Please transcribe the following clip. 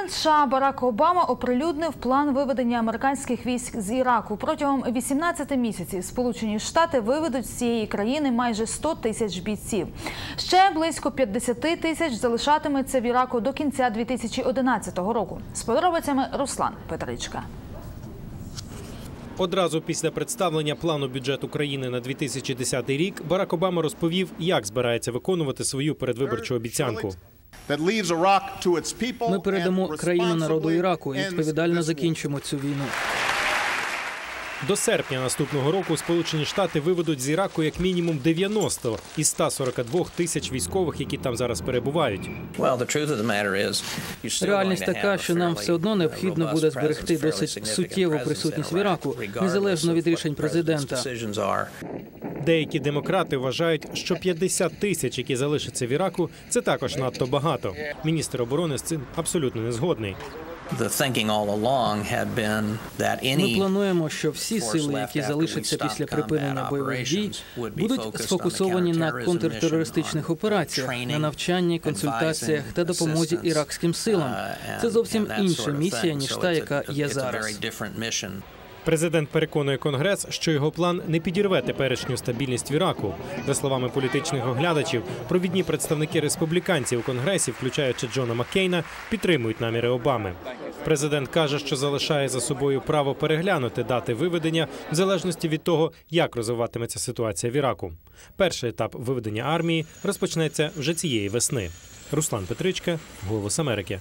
Президент США Барак Обама оприлюднив план виведення американських військ з Іраку. Протягом 18 місяців Сполучені Штати виведуть з цієї країни майже 100 тисяч бійців. Ще близько 50 тисяч залишатиметься в Іраку до кінця 2011 року. З подробицями Руслан Петричка. Одразу після представлення плану бюджету країни на 2010 рік Барак Обама розповів, як збирається виконувати свою передвиборчу обіцянку. Ми передамо країну народу Іраку і відповідально закінчимо цю війну. До серпня наступного року Сполучені Штати виведуть з Іраку як мінімум 90 із 142 тисяч військових, які там зараз перебувають. Реальність така, що нам все одно необхідно буде зберегти досить суттєву присутність в Іраку, незалежно від рішень президента. Деякі демократи вважають, що 50 тисяч, які залишаться в Іраку, це також надто багато. Міністр оборони з цим абсолютно не згодний. Ми плануємо, що всі сили, які залишаться після припинення бойових дій, будуть сфокусовані на контртерористичних операціях, на навчанні, консультаціях та допомозі іракським силам. Це зовсім інша місія ніж та, яка є зараз. Президент переконує конгрес, що його план не підірве теперішню стабільність в Іраку. За словами політичних оглядачів, провідні представники республіканців у конгресі, включаючи Джона Маккейна, підтримують наміри Обами. Президент каже, що залишає за собою право переглянути дати виведення в залежності від того, як розвиватиметься ситуація в Іраку. Перший етап виведення армії розпочнеться вже цієї весни. Руслан Петричка, Голос Америки.